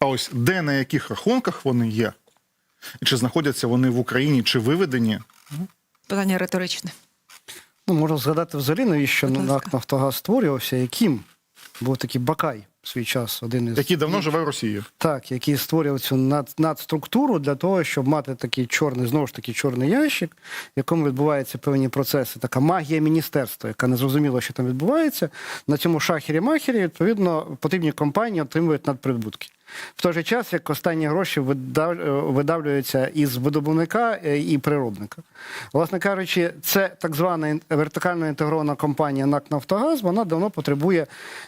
А ось де на яких рахунках вони є, і чи знаходяться вони в Україні, чи виведені, Питання риторичне. Ну, можна згадати взагалі, навіщо НАК. Нафтогаз створювався, яким був такий Бакай в свій час, один із який давно живе в Росії. так, який створював цю над, надструктуру для того, щоб мати такий чорний, знову ж таки, чорний ящик, в якому відбуваються певні процеси. Така магія міністерства, яка не зрозуміла, що там відбувається. На цьому шахері-махері, відповідно, потрібні компанії отримують надприбутки. В той же час, як останні гроші е, видавлюються із видобувника е, і природника. Власне кажучи, це так звана вертикально інтегрована компанія НАК Нафтогаз, вона давно потребує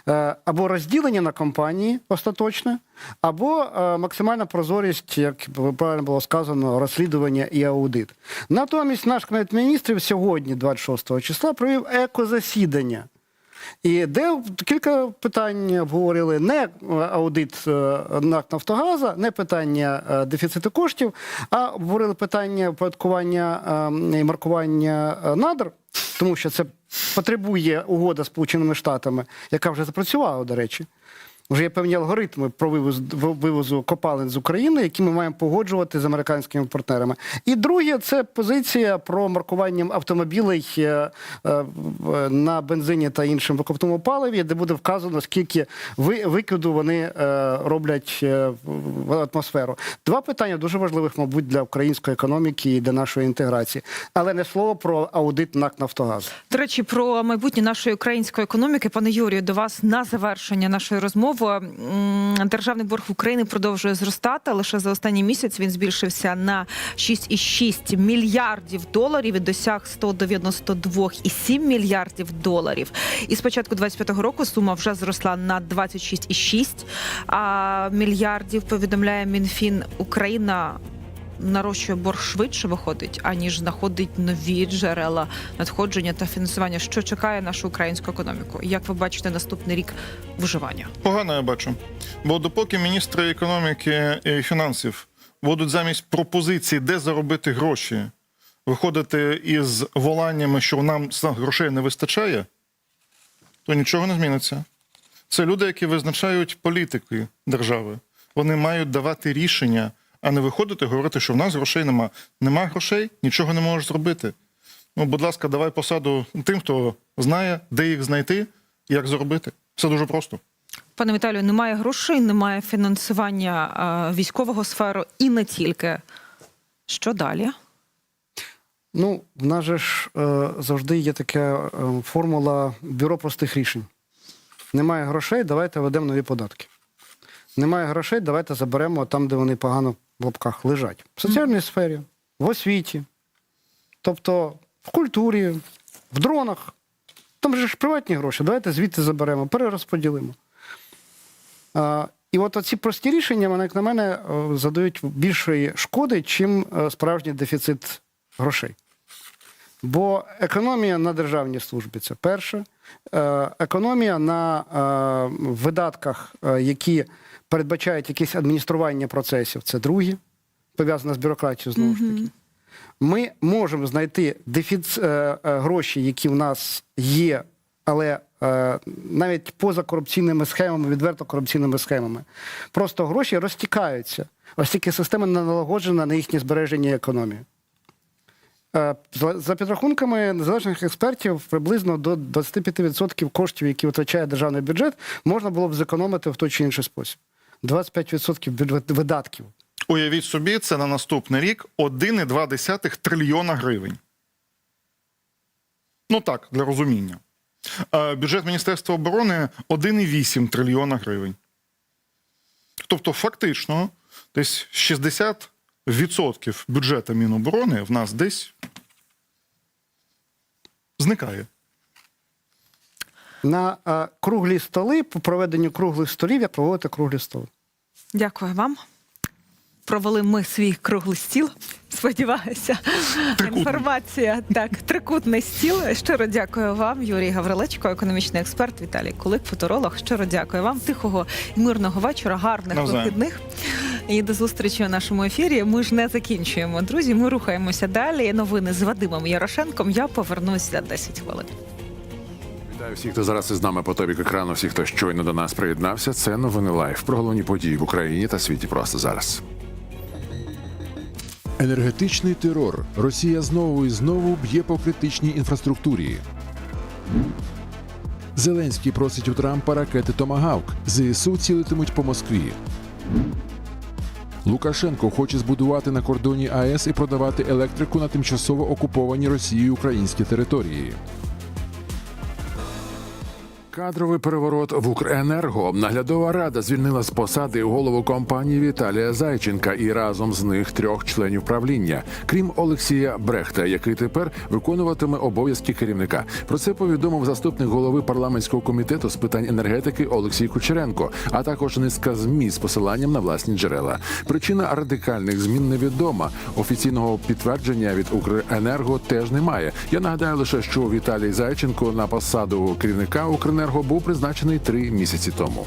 е, або розділення на компанії остаточне, або максимальна прозорість, як правильно було сказано, розслідування і аудит. Натомість наш кабінет міністрів сьогодні, 26 числа, провів екозасідання. І де кілька питань обговорили не е, аудит е, НАК Нафтогаза, не питання е, дефіциту коштів, а обговорили питання оподаткування е, і маркування надр, тому що це потребує угода з Сполученими Штатами, яка вже запрацювала, до речі. Вже є певні алгоритми про вивоз вивозу копалин з України, які ми маємо погоджувати з американськими партнерами. І друге, це позиція про маркування автомобілей е, е, на бензині та іншим викопному паливі, де буде вказано, скільки ви- викиду вони е, роблять в атмосферу. Два питання дуже важливих, мабуть, для української економіки і для нашої інтеграції, але не слово про аудит НАК Нафтогаз. До речі, про майбутнє нашої української економіки, пане Юрію, до вас на завершення нашої розмови. М, Державний борг України продовжує зростати. Лише за останній місяць він збільшився на 6,6 мільярдів доларів і досяг 192,7 мільярдів доларів. І з початку 25-го року сума вже зросла на 26,6 мільярдів. Повідомляє Мінфін Україна нарощує борг швидше виходить, аніж знаходить нові джерела надходження та фінансування. Що чекає нашу українську економіку? Як ви бачите наступний рік виживання? Погано я бачу. Бо допоки міністри економіки і фінансів будуть замість пропозиції, де заробити гроші, виходити із воланнями, що нам грошей не вистачає, то нічого не зміниться. Це люди, які визначають політики держави. Вони мають давати рішення, а не виходити і говорити, що в нас грошей нема. Нема грошей, нічого не можеш зробити. Ну, будь ласка, давай посаду тим, хто знає, де їх знайти, і як зробити. Все дуже просто. Пане Віталію, немає грошей, немає фінансування е, військового сферу і не тільки. Що далі? Ну, в нас же ж е, завжди є така е, формула бюро простих рішень. Немає грошей, давайте ведемо нові податки. Немає грошей, давайте заберемо там, де вони погано в лапках лежать. В соціальній сфері, в освіті, тобто в культурі, в дронах. Там же ж приватні гроші, давайте звідти заберемо, перерозподілимо. А, і от ці прості рішення, вони, як на мене, е, задають більшої шкоди, чим е, справжній дефіцит грошей. Бо економія на державній службі це перше. Е, Економія на видатках, які передбачають якесь адміністрування процесів, це друге, пов'язане з бюрократією знову ж таки. Ми можемо знайти дефіц, е, е, гроші, які в нас є, але е, навіть поза корупційними схемами, відверто корупційними схемами. Просто гроші розтікаються, оскільки система не налагоджена на їхнє збереження і економію. Е, За за підрахунками незалежних експертів, приблизно до 25% коштів, які витрачає державний бюджет, можна було б зекономити в той чи інший спосіб. 25% бюджет- видатків. Уявіть собі, це на наступний рік 1,2 трильйона гривень. Ну так, для розуміння. Е, Бюджет Міністерства оборони 1,8 трильйона гривень. Тобто, фактично, десь 60% бюджету Міноборони в нас десь зникає. На е, круглі столи, по проведенню круглих столів, як проводити круглі столи. Дякую вам. Провели ми свій круглий стіл. Сподіваюся, Трикутний. інформація так, трикутний стіл. Щиро дякую вам, Юрій Гаврилечко, економічний експерт Віталій Кулик, футуролог. Щиро дякую вам. Тихого і мирного вечора, гарних Навзаєм. вихідних. І до зустрічі у нашому ефірі. Ми ж не закінчуємо. Друзі, ми рухаємося далі. Новини з Вадимом Ярошенком. Я повернусь за 10 хвилин. Вітаю всіх, хто зараз із нами по тобі екрану, всіх, хто щойно до нас приєднався. Це новини лайф про головні події в Україні та світі просто зараз. Енергетичний терор. Росія знову і знову б'є по критичній інфраструктурі. Зеленський просить у Трампа ракети Томагавк. ЗСУ цілитимуть по Москві. Лукашенко хоче збудувати на кордоні АЕС і продавати електрику на тимчасово окуповані Росією українські території. Кадровий переворот в Укренерго. Наглядова рада звільнила з посади голову компанії Віталія Зайченка і разом з них трьох членів правління, крім Олексія Брехта, який тепер виконуватиме обов'язки керівника. Про це повідомив заступник голови парламентського комітету з питань енергетики Олексій Кучеренко, а також низка змі з посиланням на власні джерела. Причина радикальних змін невідома. Офіційного підтвердження від Укренерго теж немає. Я нагадаю лише, що Віталій Зайченко на посаду керівника Укренерго був призначений три місяці тому.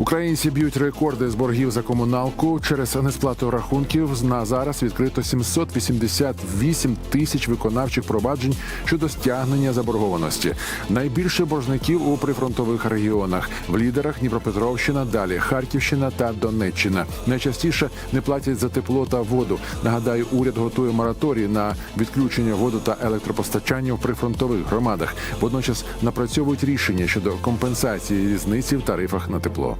Українці б'ють рекорди з боргів за комуналку через несплату рахунків. На зараз відкрито 788 тисяч виконавчих проваджень щодо стягнення заборгованості. Найбільше боржників у прифронтових регіонах в лідерах Дніпропетровщина, далі Харківщина та Донеччина. Найчастіше не платять за тепло та воду. Нагадаю, уряд готує мораторій на відключення воду та електропостачання в прифронтових громадах. Водночас напрацьовують рішення щодо компенсації різниці в тарифах на тепло.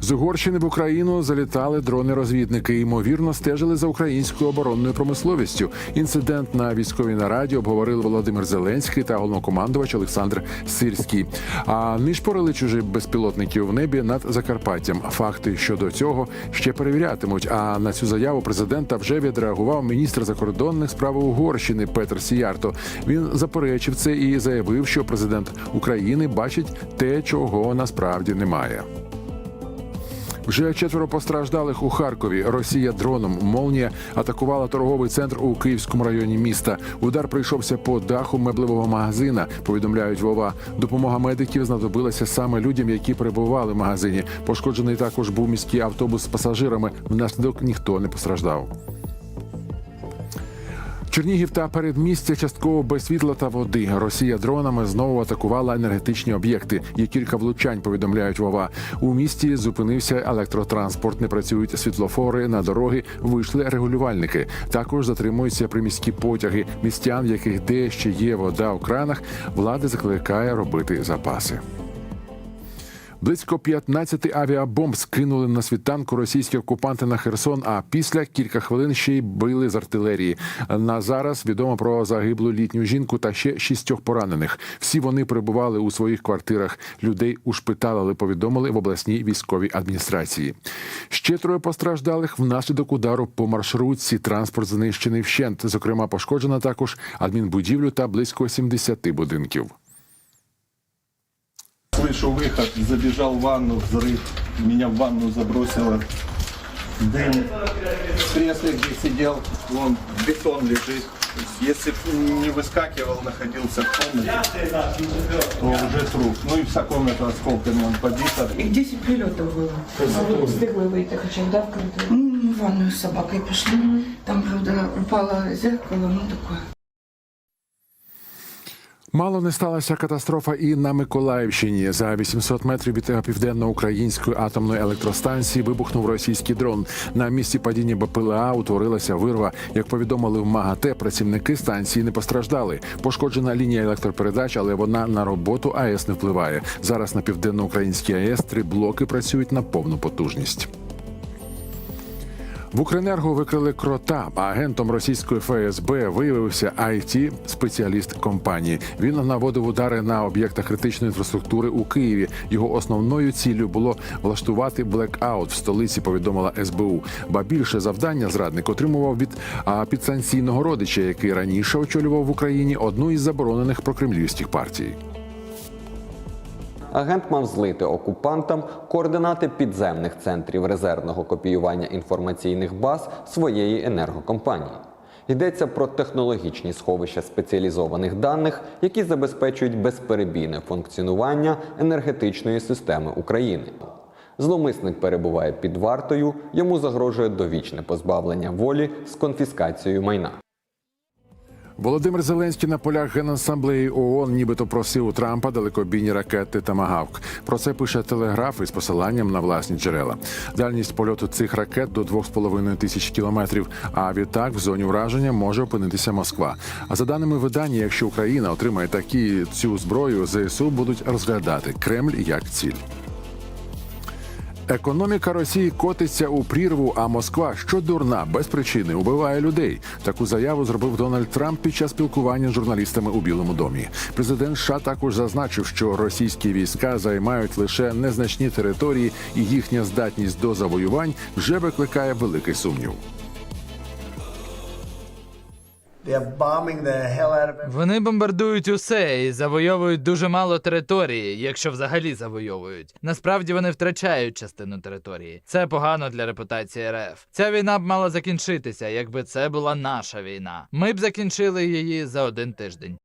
З Угорщини в Україну залітали дрони-розвідники. Ймовірно, стежили за українською оборонною промисловістю. Інцидент на військовій нараді обговорили Володимир Зеленський та головнокомандувач Олександр Сирський. А нишпорили чужі безпілотників в небі над Закарпаттям. Факти щодо цього ще перевірятимуть. А на цю заяву президента вже відреагував міністр закордонних справ Угорщини Петр Сіярто. Він заперечив це і заявив, що президент України бачить те, чого насправді немає. Вже четверо постраждалих у Харкові. Росія дроном молнія атакувала торговий центр у Київському районі міста. Удар прийшовся по даху меблевого магазина. Повідомляють Вова. Допомога медиків знадобилася саме людям, які перебували в магазині. Пошкоджений також був міський автобус з пасажирами. Внаслідок ніхто не постраждав. Чернігів та передмістя частково без світла та води. Росія дронами знову атакувала енергетичні об'єкти. Є кілька влучань. Повідомляють Вова. У місті зупинився електротранспорт. Не працюють світлофори на дороги. Вийшли регулювальники. Також затримуються приміські потяги. Містян, в яких де ще є вода у кранах. Влада закликає робити запаси. Близько 15 авіабомб скинули на світанку російські окупанти на Херсон. А після кілька хвилин ще й били з артилерії. На зараз відомо про загиблу літню жінку та ще шістьох поранених. Всі вони перебували у своїх квартирах. Людей ушпиталили, повідомили в обласній військовій адміністрації. Ще троє постраждалих внаслідок удару по маршрутці. Транспорт знищений вщент. Зокрема, пошкоджена також адмінбудівлю та близько 70 будинків. Слышу выход, забежал в ванну, взрыв. Меня в ванну забросило. Дым. В кресле, где сидел, вон бетон лежит. Если не выскакивал, находился в комнате, то уже труп. Ну и вся комната осколками он побита. И 10 прилетов было. Встигли вийти хоча б да, в коридор? Ну, в ванную с собакой пошли. Там, правда, упало зеркало, ну такое. Мало не сталася катастрофа і на Миколаївщині. За 800 метрів від південно-української атомної електростанції вибухнув російський дрон. На місці падіння БПЛА утворилася вирва. Як повідомили в МАГАТЕ, працівники станції не постраждали. Пошкоджена лінія електропередач, але вона на роботу АЕС не впливає. Зараз на південно-українській АЕС три блоки працюють на повну потужність. В Укренерго викрили крота. А агентом російської ФСБ виявився it спеціаліст компанії. Він наводив удари на об'єктах критичної інфраструктури у Києві. Його основною ціллю було влаштувати блекаут в столиці. Повідомила СБУ. Ба більше завдання зрадник отримував від підсанкційного родича, який раніше очолював в Україні одну із заборонених прокремлівських партій. Агент мав злити окупантам координати підземних центрів резервного копіювання інформаційних баз своєї енергокомпанії. Йдеться про технологічні сховища спеціалізованих даних, які забезпечують безперебійне функціонування енергетичної системи України. Зловмисник перебуває під вартою, йому загрожує довічне позбавлення волі з конфіскацією майна. Володимир Зеленський на полях генасамблеї ООН нібито просив у Трампа далекобійні ракети Тамагавк. Про це пише телеграф із посиланням на власні джерела. Дальність польоту цих ракет до 2,5 тисяч кілометрів. А відтак в зоні ураження може опинитися Москва. А за даними видання, якщо Україна отримає такі цю зброю, ЗСУ будуть розглядати Кремль як ціль. Економіка Росії котиться у прірву, а Москва, що дурна, без причини убиває людей. Таку заяву зробив Дональд Трамп під час спілкування з журналістами у Білому домі. Президент США також зазначив, що російські війська займають лише незначні території, і їхня здатність до завоювань вже викликає великий сумнів. Вони бомбардують усе і завойовують дуже мало території, якщо взагалі завойовують. Насправді вони втрачають частину території. Це погано для репутації РФ. Ця війна б мала закінчитися, якби це була наша війна. Ми б закінчили її за один тиждень.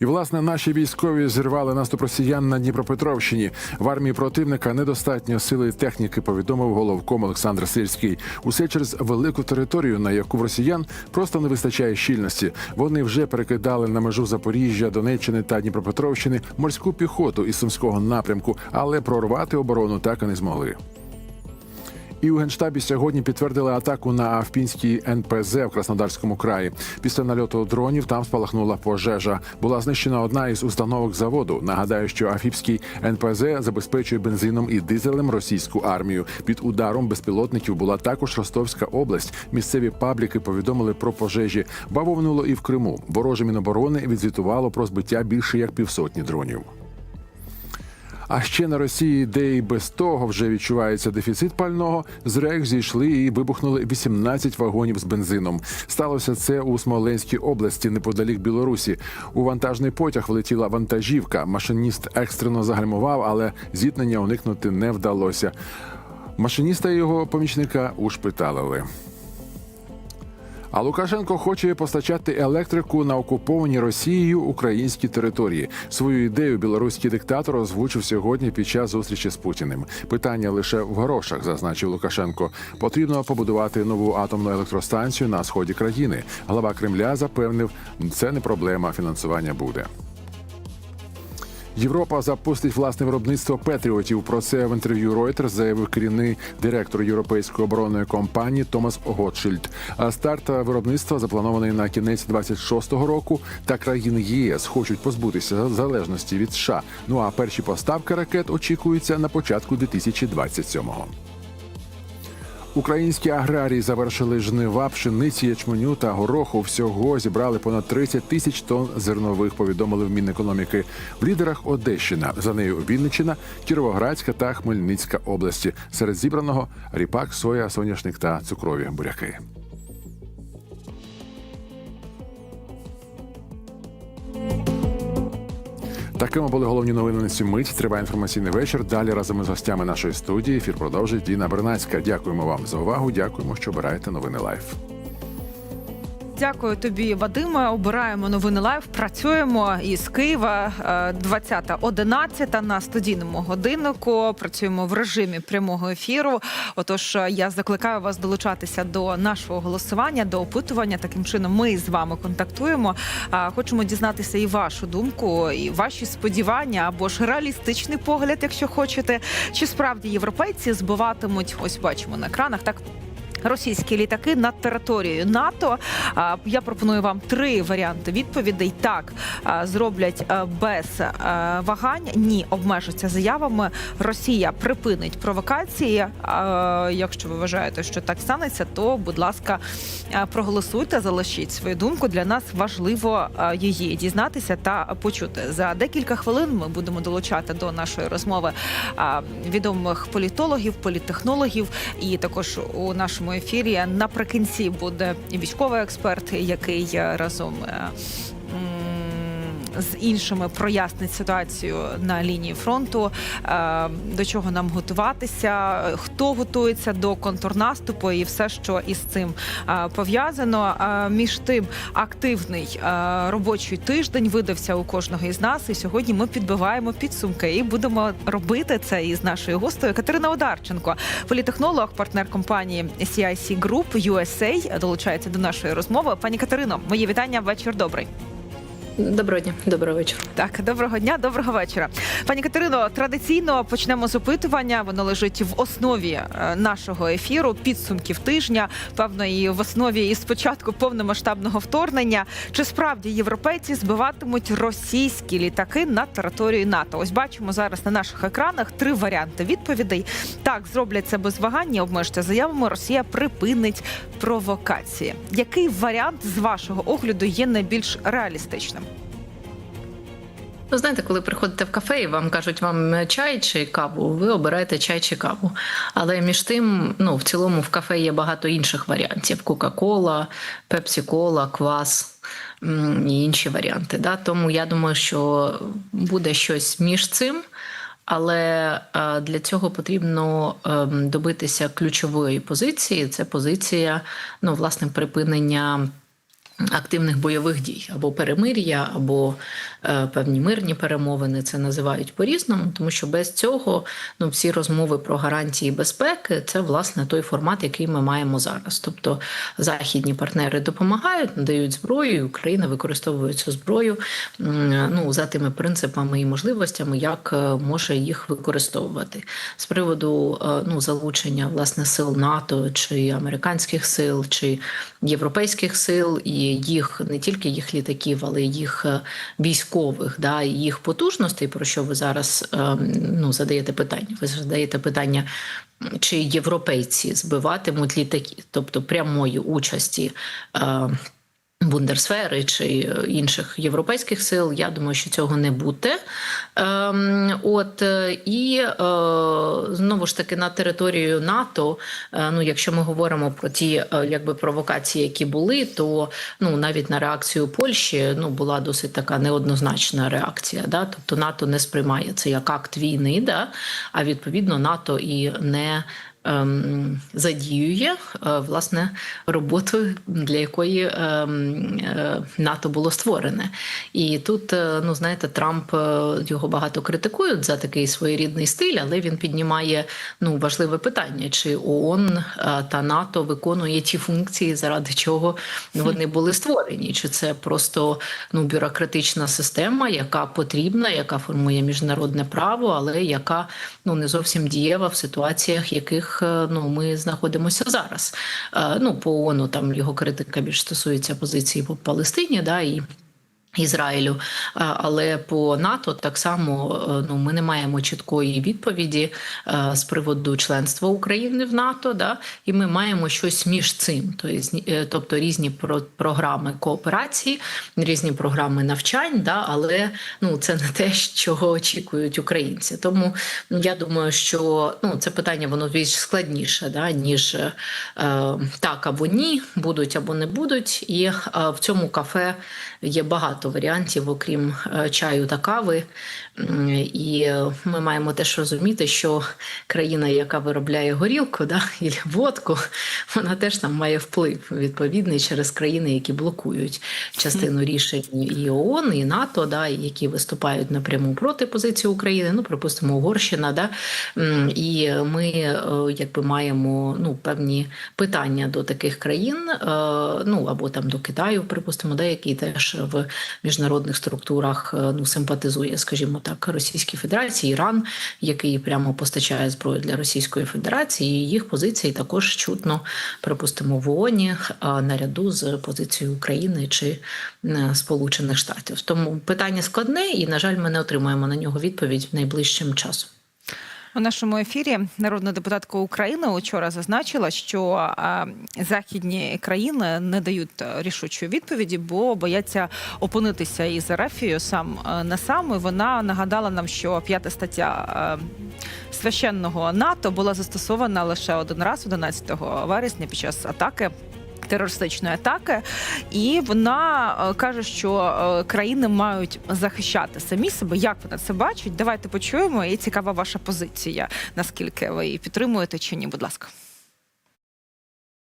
І власне наші військові зірвали наступ росіян на Дніпропетровщині. В армії противника недостатньо сили і техніки. Повідомив головком Олександр Сирський. Усе через велику територію, на яку в росіян просто не вистачає щільності. Вони вже перекидали на межу Запоріжжя, Донеччини та Дніпропетровщини морську піхоту із сумського напрямку, але прорвати оборону так і не змогли. І у генштабі сьогодні підтвердили атаку на Авпінський НПЗ в Краснодарському краї. Після нальоту дронів там спалахнула пожежа. Була знищена одна із установок заводу. Нагадаю, що Афіпський НПЗ забезпечує бензином і дизелем російську армію. Під ударом безпілотників була також Ростовська область. Місцеві пабліки повідомили про пожежі. Бавовнуло і в Криму. Вороже міноборони відзвітувало про збиття більше як півсотні дронів. А ще на Росії, де і без того вже відчувається дефіцит пального, з рек зійшли і вибухнули 18 вагонів з бензином. Сталося це у Смоленській області, неподалік Білорусі. У вантажний потяг влетіла вантажівка. Машиніст екстрено загальмував, але зіткнення уникнути не вдалося. Машиніста і його помічника ушпиталили. А Лукашенко хоче постачати електрику на окуповані Росією українські території. Свою ідею білоруський диктатор озвучив сьогодні під час зустрічі з Путіним. Питання лише в грошах, зазначив Лукашенко. Потрібно побудувати нову атомну електростанцію на сході країни. Глава Кремля запевнив, це не проблема, фінансування буде. Європа запустить власне виробництво патріотів. Про це в інтерв'ю Reuters заявив керівний директор європейської оборонної компанії Томас Готшильд. А старт виробництва запланований на кінець 26-го року. Та країни ЄС хочуть позбутися залежності від США. Ну а перші поставки ракет очікуються на початку 2027-го. Українські аграрії завершили жнива пшениці, ячменю та гороху. Всього зібрали понад 30 тисяч тонн зернових. Повідомили в Мінекономіки. В лідерах Одещина, за нею Вінниччина, Кіровоградська та Хмельницька області. Серед зібраного ріпак, соя, соняшник та цукрові буряки. Такими були головні новини на цю мить. Триває інформаційний вечір. Далі разом із гостями нашої студії ефір продовжить Діна Бернацька. Дякуємо вам за увагу. Дякуємо, що обираєте новини лайф. Дякую тобі, Вадиме. Обираємо новини лайв. Працюємо із Києва е, 20.11 на студійному годиннику. Працюємо в режимі прямого ефіру. Отож, е, я закликаю вас долучатися до нашого голосування, до опитування. Таким чином, ми з вами контактуємо. Хочемо дізнатися і вашу думку, і ваші сподівання або ж реалістичний погляд, якщо хочете. Чи справді європейці збиватимуть? Ось бачимо на екранах так російські літаки над територією НАТО. Я пропоную вам три варіанти відповідей. Так зроблять без вагань, ні, обмежаться заявами. Росія припинить провокації. Якщо ви вважаєте, що так станеться, то будь ласка, проголосуйте, залишіть свою думку. Для нас важливо її дізнатися та почути. За декілька хвилин ми будемо долучати до нашої розмови відомих політологів, політтехнологів, і також у нашому ефірі. Наприкінці буде військовий експерт, який е, разом е, з іншими прояснить ситуацію на лінії фронту, е, до чого нам готуватися, хто готується до контрнаступу і все, що із цим е, пов'язано. Е, Між тим, активний робочий тиждень видався у кожного із нас. І сьогодні ми підбиваємо підсумки і будемо робити це із нашою гостею Катерина Одарченко, політехнолог, партнер компанії CIC Group USA, долучається до нашої розмови. Пані Катерино, мої вітання. Вечір добрий. Доброго дня, доброго вечора. Так, доброго дня, доброго вечора. Пані Катерино, традиційно почнемо з опитування. Воно лежить в основі е, нашого ефіру, підсумків тижня. Певно, і в основі і спочатку повномасштабного вторгнення. Чи справді європейці збиватимуть російські літаки на територію НАТО? Ось бачимо зараз на наших екранах три варіанти відповідей. Так, зроблять це без вагання, обмежте заявами. Росія припинить провокації. Який варіант з вашого огляду є найбільш реалістичним? Ви знаєте, коли приходите в кафе і вам кажуть вам чай чи каву, ви обираєте чай чи каву. Але між тим, ну в цілому в кафе є багато інших варіантів: Кока-Кола, Пепсі-Кола, квас і інші варіанти. Да? Тому я думаю, що буде щось між цим. Але е, для цього потрібно ем, добитися ключової позиції. Це позиція, ну, власне, припинення активних бойових дій або перемир'я, або е, певні мирні перемовини. Це називають по-різному, тому що без цього ну, всі розмови про гарантії безпеки це власне той формат, який ми маємо зараз. Тобто західні партнери допомагають, надають зброю, і Україна використовує цю зброю ну, за тими принципами і можливостями, як е, може їх використовувати. З приводу е, ну, залучення власне сил НАТО чи американських сил, чи європейських сил, і їх не тільки їх літаків, але й їх е, військових, да, і їх потужностей, про що ви зараз е, ну, задаєте питання. Ви задаєте питання, чи європейці збиватимуть літаки, тобто прямої участі. Е, Бундерсфери чи інших європейських сил, я думаю, що цього не буде. Ем, от е, і е, знову ж таки на територію НАТО. е, Ну, якщо ми говоримо про ті е, якби провокації, які були, то ну навіть на реакцію Польщі ну була досить така неоднозначна реакція. Да? Тобто НАТО не сприймає це як акт війни, да? а відповідно НАТО і не задіює е, власне роботу, для якої ем, е, НАТО було створене. І тут, е, ну знаєте, Трамп його багато критикують за такий своєрідний стиль, але він піднімає ну важливе питання: чи ООН та НАТО виконує ті функції, заради чого вони були створені, чи це просто ну бюрократична система, яка потрібна, яка формує міжнародне право, але яка ну не зовсім дієва в ситуаціях, яких е, ну ми знаходимося зараз. Е, Ну по ООНу там його критика більш стосується позиції по Палестині, да і. Ізраїлю, але по НАТО так само е, ну ми не маємо чіткої відповіді е, з приводу членства України в НАТО, да і ми маємо щось між цим, е, тобто різні програми кооперації, різні програми навчань, да, але ну це не те, чого очікують українці. Тому я думаю, що ну це питання воно більш складніше, да ніж е, так або ні, будуть або не будуть. І е, в цьому кафе є багато варіантів, окрім е, чаю та кави. І ми маємо теж розуміти, що країна, яка виробляє горілку, да, і водку, вона теж там має вплив відповідний через країни, які блокують частину рішень і ООН, і НАТО, да, які виступають напряму проти позиції України. Ну, припустимо, Угорщина, да. І ми е, якби маємо ну, певні питання до таких країн, е, ну або там до Китаю, припустимо, да, теж в міжнародних структурах е, ну, симпатизує, скажімо так, Російській Федерації, Іран, який прямо постачає зброю для Російської Федерації, і їх позиції також чутно, припустимо, в ООНі наряду з позицією України чи е, Сполучених Штатів. Тому питання складне, і на жаль, ми не отримаємо на нього відповідь в найближчим часом. У нашому ефірі народна депутатка України учора зазначила, що західні країни не дають рішучої відповіді, бо бояться опинитися із Арафією сам е, на сам. І вона нагадала нам, що п'ята стаття е, священного НАТО була застосована лише один раз, 11 вересня, під час атаки терористичної атаки, і вона е, каже, що е, країни мають захищати самі себе. Як вона це бачить? Давайте почуємо. І цікава ваша позиція. Наскільки ви її підтримуєте чи ні? Будь ласка.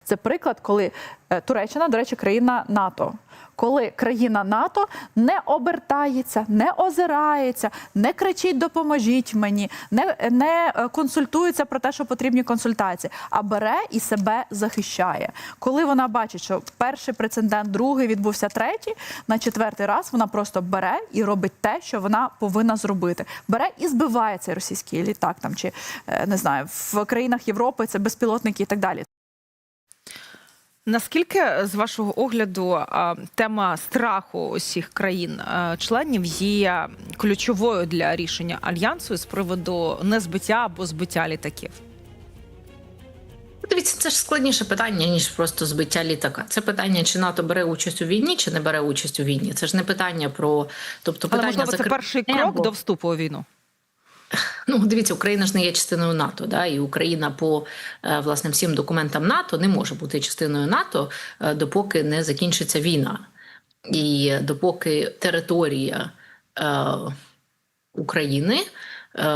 Це приклад, коли е, Туреччина, до речі, країна НАТО. Коли країна НАТО не обертається, не озирається, не кричить Допоможіть мені, не, не е, консультується про те, що потрібні консультації, а бере і себе захищає. Коли вона бачить, що перший прецедент, другий відбувся третій, на четвертий раз вона просто бере і робить те, що вона повинна зробити. Бере і збиває цей російський літак там чи е, не знаю в країнах Європи це безпілотники і так далі. Наскільки, з вашого огляду, тема страху усіх країн-членів є ключовою для рішення альянсу з приводу незбиття або збиття літаків? Дивіться, це ж складніше питання, ніж просто збиття літака. Це питання, чи НАТО бере участь у війні, чи не бере участь у війні. Це ж не питання про тобто Але питання можливо, це перший небо. крок до вступу у війну. Ну, дивіться, Україна ж не є частиною НАТО, да, і Україна по е, власне всім документам НАТО не може бути частиною НАТО, е, допоки не закінчиться війна. І допоки територія е, України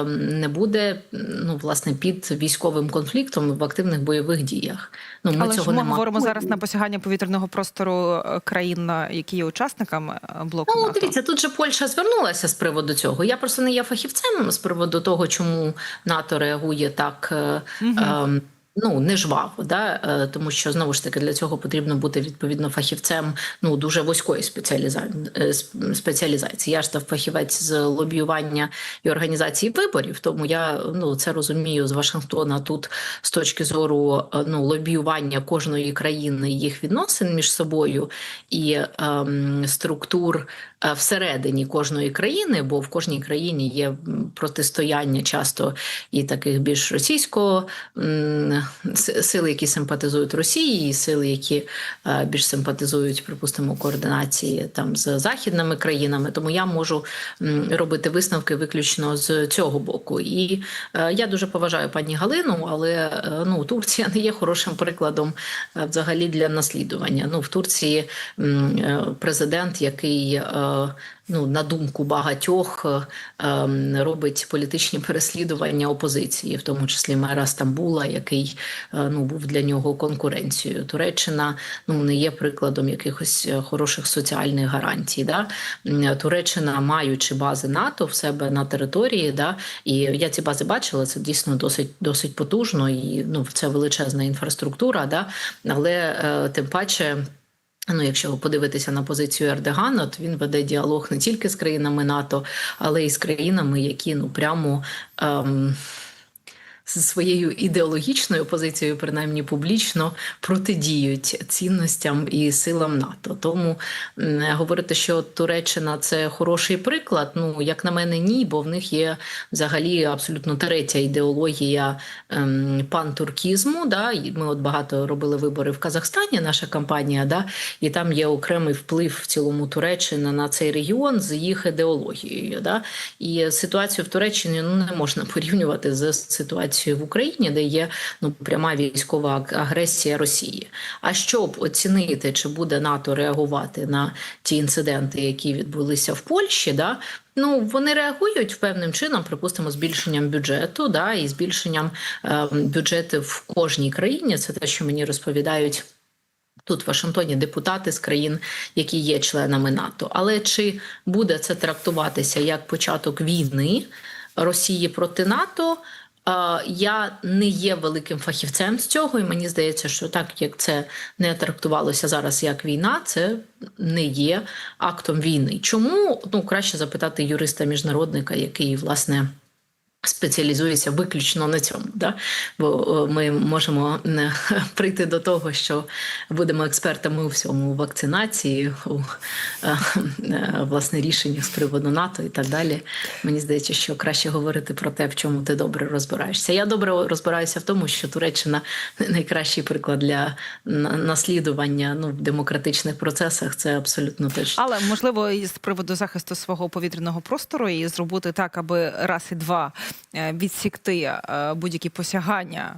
не буде ну, власне під військовим конфліктом в активних бойових діях. Ну, ми Але цього ж ми не говоримо зараз на посягання повітряного простору е, країн, е, які є учасниками е, блоку Ну, НАТО. дивіться, тут же Польща звернулася з приводу цього. Я просто не є фахівцем з приводу того, чому НАТО реагує так. е, ем, Ну, не жваво, да? е, тому що знову ж таки для цього потрібно бути відповідно фахівцем ну дуже вузької е, спеціалізації. Я ж та фахівець з лобіювання і організації виборів, тому я ну це розумію з Вашингтона тут з точки зору е, ну лобіювання кожної країни їх відносин між собою і ем, структур всередині кожної країни, бо в кожній країні є протистояння часто і таких більш с- сили, які симпатизують Росії, і сили, які е, більш симпатизують, припустимо, координації там з західними країнами. Тому я можу робити висновки виключно з цього боку. І е, я дуже поважаю пані Галину, але е, ну Турція не є хорошим прикладом взагалі для наслідування. Ну в Турції президент, який ну на думку багатьох е, ем, робить політичні переслідування опозиції, в тому числі мера Стамбула, який е, ну був для нього конкуренцією. Туреччина ну не є прикладом якихось е, хороших соціальних гарантій. Да? Туреччина, маючи бази НАТО в себе на території, да, і я ці бази бачила, це дійсно досить досить потужно, і ну це величезна інфраструктура, да, але тим паче. Ну, якщо ви подивитися на позицію Ердогана, то він веде діалог не тільки з країнами НАТО, але й з країнами, які ну прямо. Ем, зі своєю ідеологічною позицією, принаймні публічно, протидіють цінностям і силам НАТО. Тому говорити, що Туреччина це хороший приклад. Ну як на мене, ні, бо в них є взагалі абсолютно третя ідеологія ем, пантуркізму. Да? Ми от багато робили вибори в Казахстані, наша кампанія, да? і там є окремий вплив в цілому Туреччини на цей регіон з їх ідеологією. Да? І ситуацію в Туреччині ну не можна порівнювати з ситуацією в Україні, де є ну пряма військова агресія Росії. А щоб оцінити, чи буде НАТО реагувати на ті інциденти, які відбулися в Польщі, да. Ну, вони реагують певним чином, припустимо, збільшенням бюджету, да, і збільшенням е, бюджету в кожній країні. Це те, що мені розповідають тут, в Вашингтоні, депутати з країн, які є членами НАТО. Але чи буде це трактуватися як початок війни Росії проти НАТО? Я не є великим фахівцем з цього, і мені здається, що так як це не трактувалося зараз як війна, це не є актом війни. Чому ну краще запитати юриста-міжнародника, який власне. Спеціалізується виключно на цьому, да? бо е, ми можемо не прийти до того, що будемо експертами у всьому у вакцинації, у е, е, власне рішеннях з приводу НАТО і так далі. Мені здається, що краще говорити про те, в чому ти добре розбираєшся. Я добре розбираюся в тому, що Туреччина найкращий приклад для наслідування ну, в демократичних процесах. Це абсолютно точно. Але можливо, і з приводу захисту свого повітряного простору і зробити так, аби раз і два відсікти е, будь-які посягання,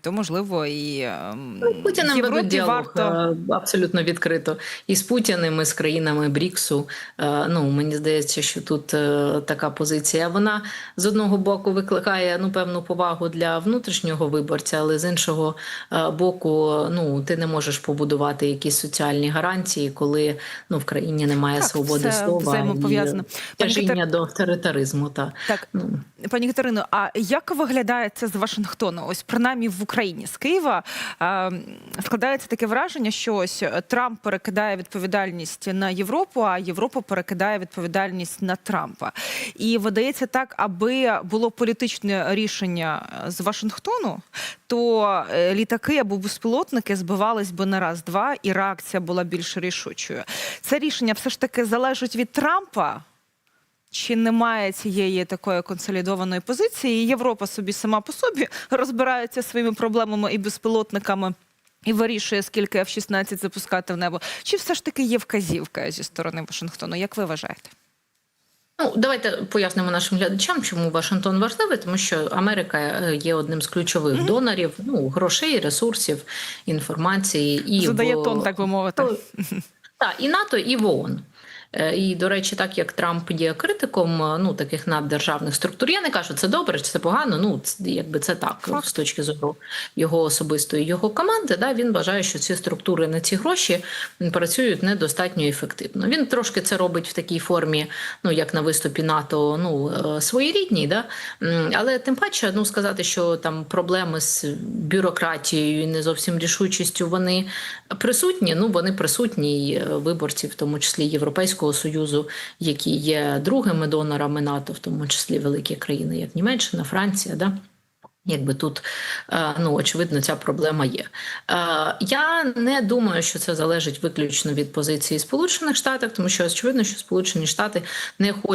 то можливо і ем, Ну, Путіним ведуть діалог варто. е, абсолютно відкрито. І з Путіним, і з країнами Бріксу. Е, Ну, мені здається, що тут е, така позиція. Вона з одного боку викликає ну, певну повагу для внутрішнього виборця, але з іншого е, боку, ну, ти не можеш побудувати якісь соціальні гарантії, коли ну, в країні немає Так, свободи слова і тяжіння до авторитаризму. Та. Так, Ну, Пані Катерино, а як виглядає це з Вашингтону? Ось принаймні в Україні з Києва е, складається таке враження, що ось Трамп перекидає відповідальність на Європу, а Європа перекидає відповідальність на Трампа. І видається так, аби було політичне рішення з Вашингтону, то е, літаки або безпілотники збивались би на раз-два, і реакція була більш рішучою. Це рішення все ж таки залежить від Трампа. Чи немає цієї такої консолідованої позиції? Європа собі сама по собі розбирається своїми проблемами і безпілотниками. І вирішує, скільки F-16 запускати в небо. Чи все ж таки є вказівка зі сторони Вашингтону? Як ви вважаєте? Ну, давайте пояснимо нашим глядачам, чому Вашингтон важливий, тому що Америка е, є одним з ключових донорів ну, грошей, ресурсів, інформації і Задає в... тон, так би мовити. Так, і НАТО, і в ООН. Е, І, до речі, так як Трамп є критиком е, ну, таких наддержавних структур, я не кажу, це добре чи це погано. Ну, це, якби це так, Факт. з точки зору його особистої його команди. Да, він вважає, що ці структури на ці гроші працюють недостатньо ефективно. Він трошки це робить в такій формі, ну як на виступі НАТО, ну е, своєрідній, да? Але тим паче, ну сказати, що там проблеми з бюрократією і не зовсім рішучістю вони присутні. Ну вони присутні і виборці, в тому числі Європейського союзу, які є другими донорами НАТО, в тому числі великі країни, як Німеччина, Франція. Да? Якби тут е, ну очевидно ця проблема є. Е, Я не думаю, що це залежить виключно від позиції Сполучених Штатів, тому що очевидно, що Сполучені Штати не хочуть.